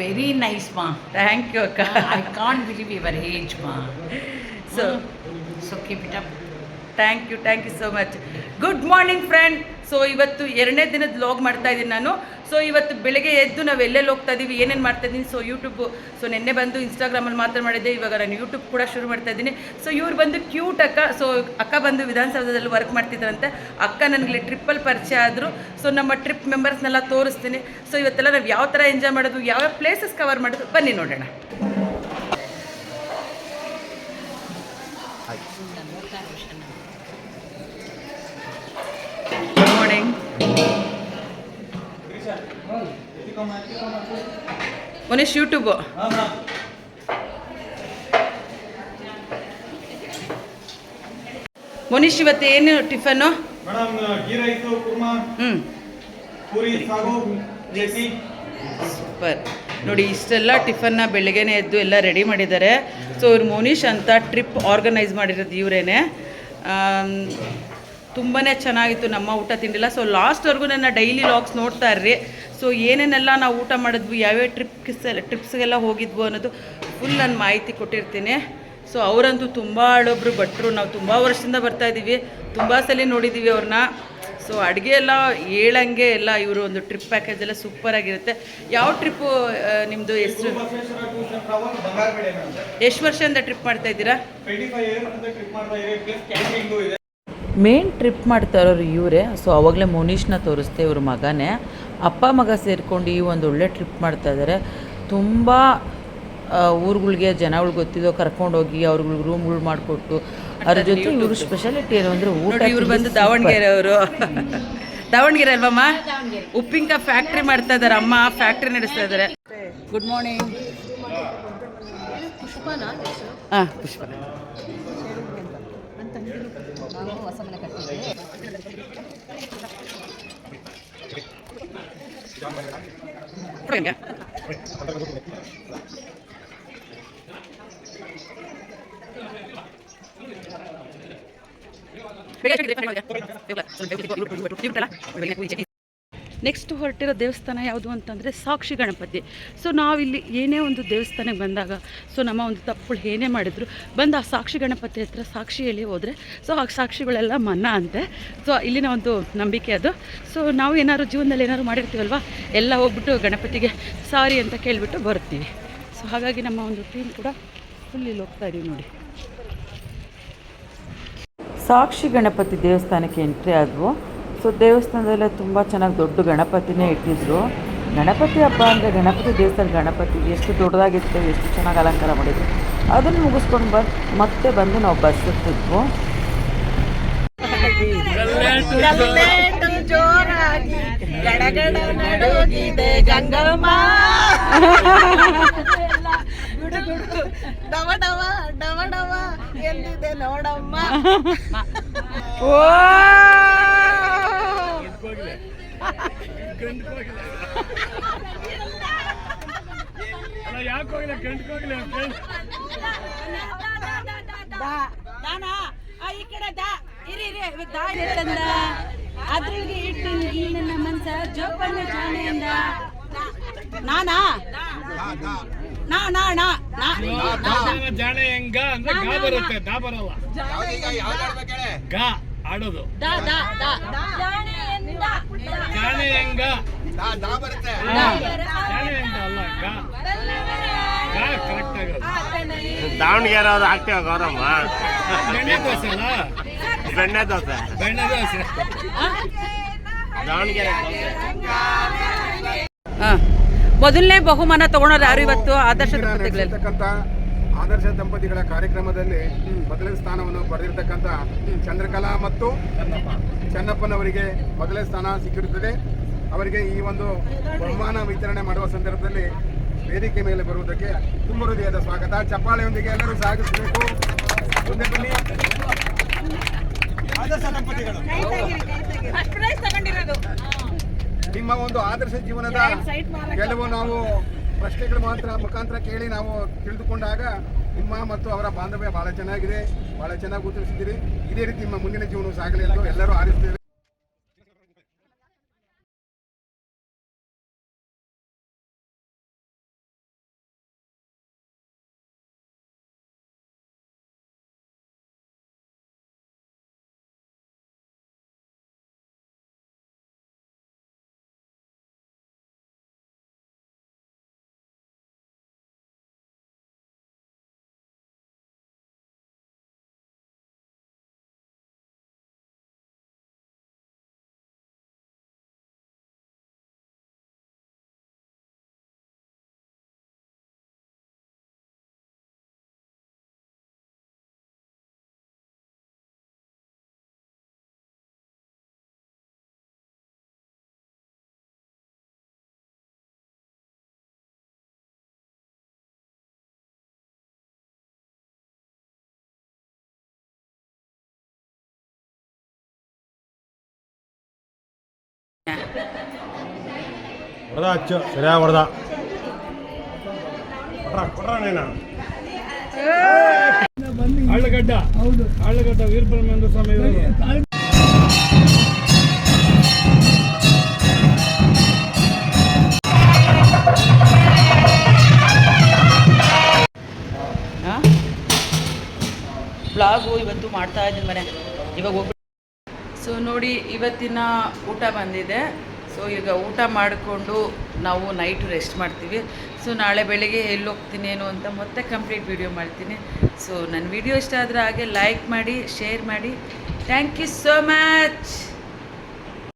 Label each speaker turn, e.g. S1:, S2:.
S1: very nice, ma.
S2: Thank you ಅಕ್ಕ
S1: I can't believe your age, ma.
S2: So
S1: So keep it up.
S2: Thank you thank you so much good morning friend so ಇವತ್ತು ಎರಡನೇ ದಿನದ log ಮಾಡ್ತಾ ಇದ್ದೀನಿ ನಾನು. So ಇವತ್ತು ಬೆಳಗ್ಗೆ ಎದ್ದು ನಾವು ಎಲ್ಲೆಲ್ಲಿ ಹೋಗ್ತಾ ಇದ್ದೀವಿ ಏನೇನು ಮಾಡ್ತಾ ಇದ್ದೀನಿ ಸೊ ಯೂಟ್ಯೂಬು ಸೊ ನಿನ್ನೆ ಬಂದು ಇನ್ಸ್ಟಾಗ್ರಾಮಲ್ಲಿ ಮಾತ್ರ ಮಾಡಿದ್ದೆ, ಇವಾಗ ನಾನು ಯೂಟ್ಯೂಬ್ ಕೂಡ ಶುರು ಮಾಡ್ತಾ ಇದ್ದೀನಿ ಸೊ ಇವ್ರು ಬಂದು ಕ್ಯೂಟ್ ಅಕ್ಕ ಸೊ ಅಕ್ಕ ಬಂದು ವಿಧಾನಸೌಧದಲ್ಲಿ ವರ್ಕ್ ಮಾಡ್ತಿದ್ರಂತೆ ಅಕ್ಕ ನನಗೆ ಟ್ರಿಪ್ಪಲ್ಲಿ ಪರಿಚಯ ಆದರು. ಸೊ ನಮ್ಮ ಟ್ರಿಪ್ ಮೆಂಬರ್ಸ್ನೆಲ್ಲ ತೋರಿಸ್ತೀನಿ. ಸೊ ಇವತ್ತೆಲ್ಲ ನಾವು ಯಾವ ಥರ ಎಂಜಾಯ್ ಮಾಡೋದು ಯಾವ್ಯಾವ ಪ್ಲೇಸಸ್ ಕವರ್ ಮಾಡೋದು, ಬನ್ನಿ ನೋಡೋಣ. ಮನೀಶ್ ಯೂಟ್ಯೂಬು ಮನೀಶ್ ಇವತ್ತು ಏನು ಟಿಫನ್ನು?
S3: ಚಟ್ನಿ
S2: ಸೂಪರ್ ನೋಡಿ ಇಷ್ಟೆಲ್ಲ ಟಿಫನ್ನ ಬೆಳಗ್ಗೆನೇ ಎದ್ದು ಎಲ್ಲ ರೆಡಿ ಮಾಡಿದ್ದಾರೆ. ಸೊ ಇವ್ರು ಮೋನೀಶ್ ಅಂತ ಟ್ರಿಪ್ ಆರ್ಗನೈಸ್ ಮಾಡಿರೋದು ಇವರೇನೆ. ತುಂಬಾ ಚೆನ್ನಾಗಿತ್ತು ನಮ್ಮ ಊಟ ತಿಂಡಿಲ್ಲ. ಸೊ ಲಾಸ್ಟ್ವರೆಗೂ ನನ್ನ ಡೈಲಿ ಲಾಗ್ಸ್ ನೋಡ್ತಾ ಇರ್ರಿ. ಸೊ ಏನೇನೆಲ್ಲ ನಾವು ಊಟ ಮಾಡಿದ್ವಿ, ಯಾವ್ಯಾವ ಟ್ರಿಪ್ಸ್ ಟ್ರಿಪ್ಸ್ಗೆಲ್ಲ ಹೋಗಿದ್ವು ಅನ್ನೋದು ಫುಲ್ ನಾನು ಮಾಹಿತಿ ಕೊಟ್ಟಿರ್ತೀನಿ. ಸೊ ಅವರಂತೂ ತುಂಬ ಹಳೊಬ್ರು, ಭಟ್ರು. ನಾವು ತುಂಬ ವರ್ಷದಿಂದ ಬರ್ತಾ ಇದ್ದೀವಿ ತುಂಬ ಸಲ ನೋಡಿದ್ದೀವಿ ಅವ್ರನ್ನ ಸೊ ಅಡುಗೆ ಎಲ್ಲ ಹೇಳಂಗೆ ಎಲ್ಲ ಇವರು ಒಂದು ಟ್ರಿಪ್ ಪ್ಯಾಕೇಜ್ ಎಲ್ಲ ಸೂಪರ್ ಆಗಿರುತ್ತೆ. ಯಾವ ಟ್ರಿಪ್ಪು ನಿಮ್ಮದು
S3: ಎಷ್ಟು
S2: ಎಷ್ಟು ವರ್ಷದಿಂದ ಟ್ರಿಪ್ ಮಾಡ್ತಾ ಇದ್ದೀರಾ? ಮೇನ್ ಟ್ರಿಪ್ ಮಾಡ್ತಾ ಇರೋರು ಇವರೇ. ಸೊ ಅವಾಗಲೇ ಮೋನೀಶ್ನ ತೋರಿಸ್ತೆ ಇವ್ರ ಮಗನೇ. ಅಪ್ಪ ಮಗ ಸೇರ್ಕೊಂಡು ಈ ಒಂದು ಒಳ್ಳೆ ಟ್ರಿಪ್ ಮಾಡ್ತಾ ಇದ್ದಾರೆ ತುಂಬ ಊರುಗಳಿಗೆ ಜನಗಳು ಗೊತ್ತಿದ್ದೋ ಕರ್ಕೊಂಡೋಗಿ ಅವ್ರಿಗೆ ರೂಮ್ಗಳು ಮಾಡಿಕೊಟ್ಟು ಅದ್ರ ಜೊತೆ ಇವರು ಸ್ಪೆಷಾಲಿಟಿ ಏನು ಅಂದರೆ ಊಟ ಇವ್ರು ಬಂದು ದಾವಣಗೆರೆ ಅವರು. ದಾವಣಗೆರೆ ಅಲ್ವಮ್ಮ ಉಪ್ಪಿನಕಾಯಿ ಫ್ಯಾಕ್ಟ್ರಿ ಮಾಡ್ತಾ ಇದ್ದಾರೆ ಅಮ್ಮ. ಫ್ಯಾಕ್ಟ್ರಿ ನಡೆಸ್ತಾ ಇದ್ದಾರೆ ಗುಡ್ ಮಾರ್ನಿಂಗ್ ಹಾಂ Pushpa ಕೊಡಂಗ next ಹೊರಟಿರೋ ದೇವಸ್ಥಾನ ಯಾವುದು ಅಂತಂದರೆ ಸಾಕ್ಷಿ ಗಣಪತಿ. ಸೊ ನಾವಿಲ್ಲಿ ಏನೇ ಒಂದು ದೇವಸ್ಥಾನಕ್ಕೆ ಬಂದಾಗ ಸೊ ನಮ್ಮ ಒಂದು ತಪ್ಪುಗಳು ಏನೇ ಮಾಡಿದ್ರು, ಬಂದು ಆ ಸಾಕ್ಷಿ ಗಣಪತಿ ಹತ್ರ ಸಾಕ್ಷಿ ಹೇಳಿ ಹೋದರೆ ಸೊ ಆ ಸಾಕ್ಷಿಗಳೆಲ್ಲ ಮನ್ನಾ ಅಂತೆ. ಸೊ ಇಲ್ಲಿನ ಒಂದು ನಂಬಿಕೆ ಅದು. ಸೊ ನಾವು ಏನಾದ್ರು ಜೀವನದಲ್ಲಿ ಏನಾದ್ರು ಮಾಡಿರ್ತೀವಲ್ವ, ಎಲ್ಲ ಹೋಗ್ಬಿಟ್ಟು ಗಣಪತಿಗೆ ಸಾರಿ ಅಂತ ಕೇಳಿಬಿಟ್ಟು ಬರ್ತೀವಿ ಸೊ ಹಾಗಾಗಿ ನಮ್ಮ ಒಂದು ಟೀಮ್ ಕೂಡ ಫುಲ್ ಇಲ್ಲಿ ಹೋಗ್ತಾ ಇದೀವಿ ನೋಡಿ. ಸಾಕ್ಷಿ ಗಣಪತಿ ದೇವಸ್ಥಾನಕ್ಕೆ ಎಂಟ್ರಿ ಆದವು. ಸೊ ದೇವಸ್ಥಾನದಲ್ಲೇ ತುಂಬ ಚೆನ್ನಾಗಿ ದೊಡ್ಡ ಗಣಪತಿನೇ ಇಟ್ಟಿದ್ರು. ಗಣಪತಿ ಹಬ್ಬ ಅಂದರೆ ಗಣಪತಿ ದೇವಸ್ಥಾನ ಗಣಪತಿ ಎಷ್ಟು ದೊಡ್ಡದಾಗಿತ್ತು ಎಷ್ಟು ಚೆನ್ನಾಗಿ ಅಲಂಕಾರ ಮಾಡಿದ್ರು. ಅದನ್ನು ಮುಗಿಸ್ಕೊಂಡು ಬಂದು ಮತ್ತೆ ಬಂದು ನಾವು ಬಸ್ ಹತ್ತಿದ್ವು.
S4: ಎಲ್ಲಿದೆ ನೋಡಮ್ಮ ನಡುಗಿದೆ ಡವ ಎಂದಿದೆ ನೋಡಮ್ಮ
S2: ಓ
S4: ದಾನಾ. ಈ ಕಡೆ ದಾ. ಇರಿ ಇರಿ. ದಾ ಇಟ್ಟಂದ ಅದ್ರೊಳಗೆ ಇಟ್ಟು ಈ ನನ್ನ ಮನ್ಸ ಜೋಪನ್ನ ಜಾಣೆಯಿಂದ ನಾನಾ? ನಾ ನಾ ನಾ ನಾ.
S3: ಜಾಣೆ ಹೆಂಗ ಅಂದ್ರೆ ಗಾ ಬರುತ್ತೆ. ದಾ ಬರಲ್ಲ. ಗಾ ಆಡೋದು.
S4: ದಾ ದಾ ದಾ.
S3: ಅಲ್ಲ ಗಾ ಗಾ ಕರೆಕ್ಟ್
S5: ದಾವಣಗೆರೆ ಅವ್ರು ಆಗ್ತೀವ ಗೌರಮ್ಮ.
S3: ಬೆಣ್ಣೆ ದೋಸೆ ಅಲ್ಲ?
S5: ಬೆಣ್ಣೆ ದೋಸೆ.
S3: ಬೆಣ್ಣೆ ದೋಸೆ.
S5: ದಾವಣಗೆರೆ.
S2: ಮೊದಲನೇ ಬಹುಮಾನ ತಗೊಳೋರು ಯಾರು ಇವತ್ತು? ಆದರ್ಶ
S6: ಆದರ್ಶ ದಂಪತಿಗಳ ಕಾರ್ಯಕ್ರಮದಲ್ಲಿ ಮೊದಲನೇ ಸ್ಥಾನವನ್ನು ಪಡೆದಿರ್ತಕ್ಕಂಥ ಚಂದ್ರಕಲಾ ಮತ್ತು ಚೆನ್ನಪ್ಪನವರಿಗೆ ಮೊದಲನೇ ಸ್ಥಾನ ಸಿಕ್ಕಿರುತ್ತದೆ. ಅವರಿಗೆ ಈ ಒಂದು ಬಹುಮಾನ ವಿತರಣೆ ಮಾಡುವ ಸಂದರ್ಭದಲ್ಲಿ ವೇದಿಕೆ ಮೇಲೆ ಬರುವುದಕ್ಕೆ ತುಂಬ ಹೃದಯದ ಸ್ವಾಗತ. ಚಪ್ಪಾಳೆಯೊಂದಿಗೆ ಎಲ್ಲರೂ ಸಾಗಿಸಬೇಕು. ಮುಂದೆ ಬನ್ನಿ. ಆದರ್ಶ ದಂಪತಿಗಳು. ನಿಮ್ಮ ಒಂದು ಆದರ್ಶ ಜೀವನದ ಕೆಲವು ನಾವು ಪ್ರಶ್ನೆಗಳು ಮಾತ್ರ ಮುಖಾಂತರ ಕೇಳಿ ನಾವು ತಿಳಿದುಕೊಂಡಾಗ ನಿಮ್ಮ ಮತ್ತು ಅವರ ಬಾಂಧವ್ಯ ಬಹಳ ಚೆನ್ನಾಗಿದೆ, ಬಹಳ ಚೆನ್ನಾಗಿ ಉತ್ತರಿಸಿದ್ದೀರಿ ಇದೇ ರೀತಿ ನಿಮ್ಮ ಮುಂದಿನ ಜೀವನ ಸಾಗಲಿ ಎಲ್ಲರೂ ಆರಿಸ್ತೇವೆ
S5: ಹೊಡೆದ ಹಚ್ಚು ಸರಿಯಾಗಿ ಹೊಡೆದ.
S3: ಹಳ್ಳಗಡ್ಡ ಹೌದು ಹಳ್ಳಗಡ್ಡ ವೀರಬ್ರಹ್ಮೇಂದ್ರ ಸ್ವಾಮಿ.
S2: ಬ್ಲಾಗು ಇವತ್ತು ಮಾಡ್ತಾ ಇದ್ದೀನಿ ಮನೆ. ಇವಾಗ ಹೋಗ್ಬಿಟ್ಟು ಸೊ ನೋಡಿ, ಇವತ್ತಿನ ಊಟ ಬಂದಿದೆ. ಸೊ ಈಗ ಊಟ ಮಾಡಿಕೊಂಡು ನಾವು ನೈಟ್ ರೆಸ್ಟ್ ಮಾಡ್ತೀವಿ. ಸೊ ನಾಳೆ ಬೆಳಿಗ್ಗೆ ಎಲ್ಲಿ ಹೋಗ್ತೀನಿ ಏನು ಅಂತ ಮತ್ತೆ ಕಂಪ್ಲೀಟ್ ವಿಡಿಯೋ ಮಾಡ್ತೀನಿ. ಸೊ ನನ್ನ ವಿಡಿಯೋ ಇಷ್ಟ ಆದರೆ ಹಾಗೆ ಲೈಕ್ ಮಾಡಿ ಶೇರ್ ಮಾಡಿ. Thank you so much